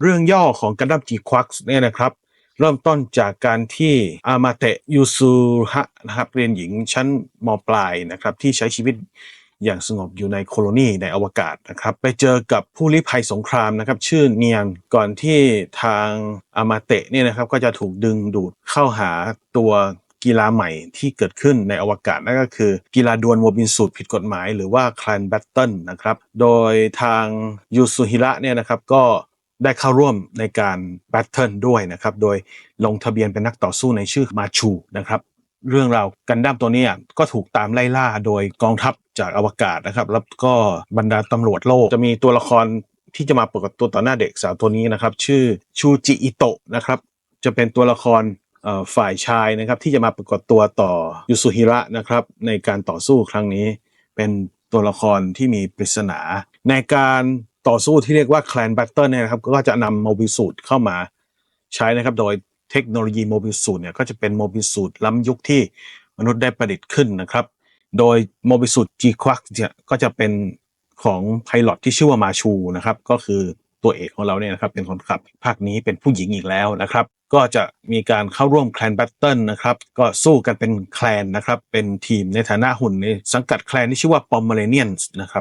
เรื่องย่อของกันดั้มจีควักเนี่ยนะครับ เริ่มต้นจากการที่อามาเตะยูซูฮะนะครับเรียนหญิงชั้นมปลายนะครับที่ใช้ชีวิตอย่างสงบอยู่ในโคโลนีในอวกาศนะครับ ไปเจอกับผู้ลี้ภัยสงครามนะครับ ชื่อเนียนก่อนที่ทางอามาเตะเนี่ยนะครับ ก็จะถูกดึงดูดเข้าหาตัวกีฬาใหม่ที่เกิดขึ้นในอวกาศนั่นก็คือ กีฬาดวลโมบินสูตรผิดกฎหมายหรือว่าคลานแบตเทิลนะครับ โดยทางยูซุฮิระเนี่ยนะครับก็ ได้เข้าร่วมในการแบทเทิลด้วยนะครับ โดยลงทะเบียนเป็นนักต่อสู้ในชื่อมาชูนะครับ เรื่องราวกันดั้มตัวนี้ก็ถูกตามไล่ล่าโดยกองทัพจากอวกาศนะครับ แล้วก็บรรดาตำรวจโลกจะมีตัวละครที่จะมาปรากฏตัวต่อหน้าเด็กสาวตัวนี้นะครับ ชื่อชูจิอิโตะนะครับ จะเป็นตัวละครฝ่ายชายนะครับที่จะมาปรากฏตัวต่อยูซุฮิระนะครับในการต่อสู้ครั้งนี้ เป็นตัวละครที่มีปริศนา ในการ ต่อสู้ที่เรียกว่า Clan Battle เนี่ยนะครับ ก็จะนำโมบิสูตเข้ามาใช้นะครับ โดยเทคโนโลยีโมบิสูตเนี่ยก็จะเป็นโมบิสูตล้ำยุคที่มนุษย์ได้ประดิษฐ์ขึ้นนะครับ โดยโมบิสูต G q u a c k เนี่ยก็จะเป็นของไพลอตที่ชื่อว่ามาชูนะครับ ก็คือตัวเอกของเราเนี่ยนะครับ เป็นคนขับภาคนี้เป็นผู้หญิงอีกแล้วนะครับ ก็จะมีการเข้าร่วมแคลนแบทเทิลนะครับ ก็สู้กันเป็นแคลนนะครับ เป็นทีมในฐานะหุ่นในสังกัดแคลนที่ชื่อว่าปอมเมเรเนียนนะครับ